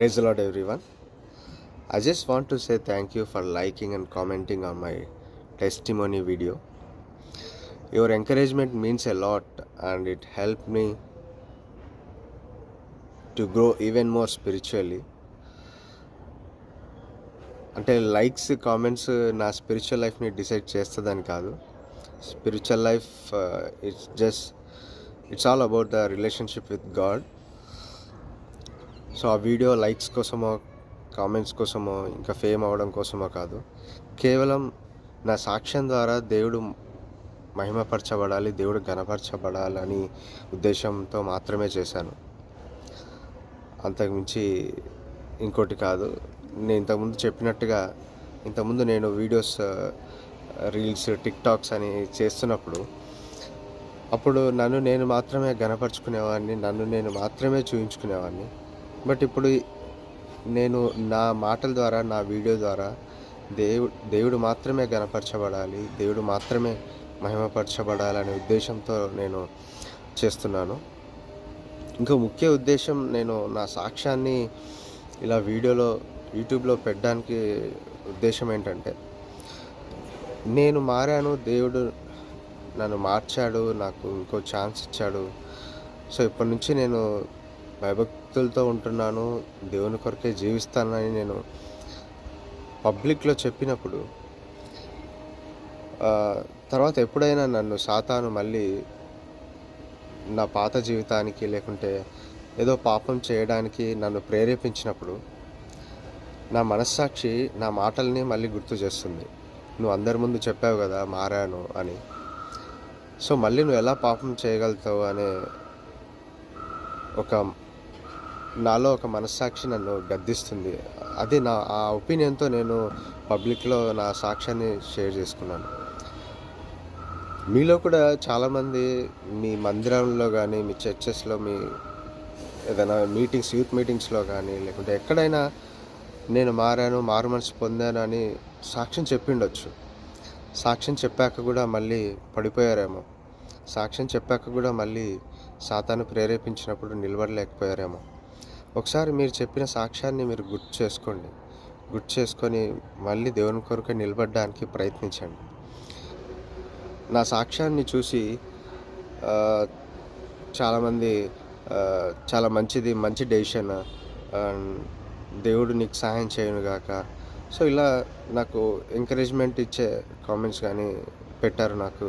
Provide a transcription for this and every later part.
Praise the Lord, everyone. I just want to say thank you for liking and commenting on my testimony video. Your encouragement means a lot and it helped me to grow even more spiritually. అంటే likes comments నా spiritual లైఫ్ని decide చేస్తుందని కాదు spiritual life it's just it's all about the relationship with God so ఆ video likes కోసమో comments కోసమో ఇంకా fame అవ్వడం కోసమో కాదు. కేవలం నా సాక్ష్యం ద్వారా దేవుడు మహిమపరచబడాలి దేవుడు గణపరచబడాలని ఉద్దేశంతో మాత్రమే చేశాను. అంతకుమించి ఇంకోటి కాదు. నేను ఇంతకుముందు చెప్పినట్టుగా ఇంతకుముందు నేను వీడియోస్ రీల్స్ టిక్ టాక్స్ అని చేస్తున్నప్పుడు అప్పుడు నన్ను నేను మాత్రమే గనపరుచుకునేవాడిని నన్ను నేను మాత్రమే చూపించుకునేవాడిని బట్ ఇప్పుడు నేను నా మాటల ద్వారా నా వీడియో ద్వారా దేవుడు దేవుడు మాత్రమే గనపరచబడాలి దేవుడు మాత్రమే మహిమపరచబడాలనే ఉద్దేశంతో నేను చేస్తున్నాను. ఇంకో ముఖ్య ఉద్దేశం నేను నా సాక్ష్యాన్ని ఇలా వీడియోలో యూట్యూబ్లో పెట్టడానికి ఉద్దేశం ఏంటంటే నేను మారాను దేవుడు నన్ను మార్చాడు నాకు ఇంకో ఛాన్స్ ఇచ్చాడు. సో ఇప్పటి నుంచి నేను భయభక్తులతో ఉంటున్నాను. దేవుని కొరకే జీవిస్తానని నేను పబ్లిక్లో చెప్పినప్పుడు తర్వాత ఎప్పుడైనా నన్ను సాతాను మళ్ళీ నా పాత జీవితానికి లేకుంటే ఏదో పాపం చేయడానికి నన్ను ప్రేరేపించినప్పుడు నా మనస్సాక్షి నా మాటల్ని మళ్ళీ గుర్తు చేస్తుంది. నువ్వు అందరి ముందు చెప్పావు కదా మారాను అని. సో మళ్ళీ నువ్వు ఎలా పాపం చేయగలుగుతావు అనే ఒక నాలో ఒక మనస్సాక్షి నన్ను గద్దిస్తుంది. అది నా ఆ ఒపీనియన్తో నేను పబ్లిక్లో నా సాక్ష్యాన్ని షేర్ చేసుకున్నాను. మీలో కూడా చాలామంది మీ మందిరంలో కానీ మీ చర్చెస్లో మీ ఏదైనా మీటింగ్స్ యూత్ మీటింగ్స్లో కానీ లేకుంటే ఎక్కడైనా నేను మారాను మారు మనసు పొందాను అని సాక్ష్యం చెప్పిండొచ్చు. సాక్ష్యం చెప్పాక కూడా మళ్ళీ పడిపోయారేమో. సాక్ష్యం చెప్పాక కూడా మళ్ళీ సాతాను ప్రేరేపించినప్పుడు నిలబడలేకపోయారేమో. ఒకసారి మీరు చెప్పిన సాక్ష్యాన్ని మీరు గుర్తు చేసుకోండి. గుర్తు చేసుకొని మళ్ళీ దేవుని కొరకు నిలబడడానికి ప్రయత్నించండి. నా సాక్ష్యాన్ని చూసి చాలామంది చాలా మంచిది మంచి డెసిషన్ దేవుడు నీకు సహాయం చేయను గాక. సో ఇలా నాకు ఎంకరేజ్మెంట్ ఇచ్చే కామెంట్స్ కానీ పెట్టారు నాకు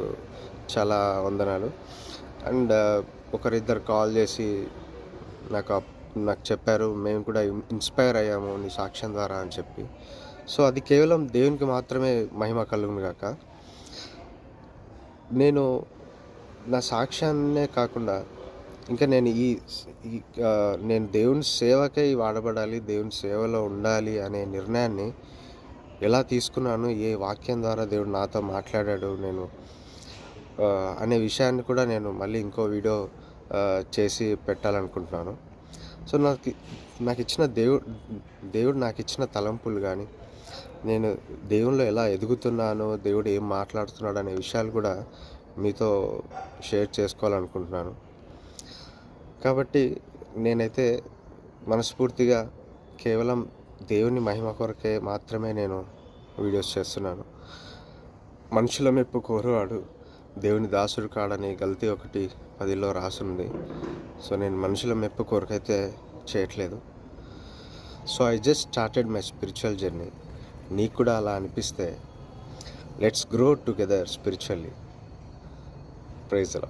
చాలా వందనాలు. అండ్ ఒకరిద్దరు కాల్ చేసి నాకు నాకు చెప్పారు మేము కూడా ఇన్స్పైర్ అయ్యాము నీ సాక్ష్యం ద్వారా అని చెప్పి. సో అది కేవలం దేవునికి మాత్రమే మహిమ కలుగును గాక. నేను నా సాక్ష్యాన్నే కాకుండా ఇంకా నేను ఈ నేను దేవుని సేవకై వాడబడాలి దేవుని సేవలో ఉండాలి అనే నిర్ణయాన్ని ఎలా తీసుకున్నాను ఏ వాక్యం ద్వారా దేవుడు నాతో మాట్లాడాడు నేను అనే విషయాన్ని కూడా నేను మళ్ళీ ఇంకో వీడియో చేసి పెట్టాలనుకుంటున్నాను. సో నాకు నాకు ఇచ్చిన దేవుడు దేవుడు నాకు ఇచ్చిన తలంపులు కానీ నేను దేవునిలో ఎలా ఎదుగుతున్నానో దేవుడు ఏం మాట్లాడుతున్నాడు అనే విషయాలు కూడా మీతో షేర్ చేసుకోవాలనుకుంటున్నాను. కాబట్టి నేనైతే మనస్ఫూర్తిగా కేవలం దేవుని మహిమ కొరకే మాత్రమే నేను వీడియోస్ చేస్తున్నాను. మనుషుల మెప్పు కోరువాడు దేవుని దాసుడు కాడని గల్తీ ఒకటి పదిలో రాసుంది. సో నేను మనుషుల మెప్పు కొరకైతే చేయట్లేదు. So I just started my spiritual journey నీకు కూడా అలా అనిపిస్తే let's grow together spiritually praise అలా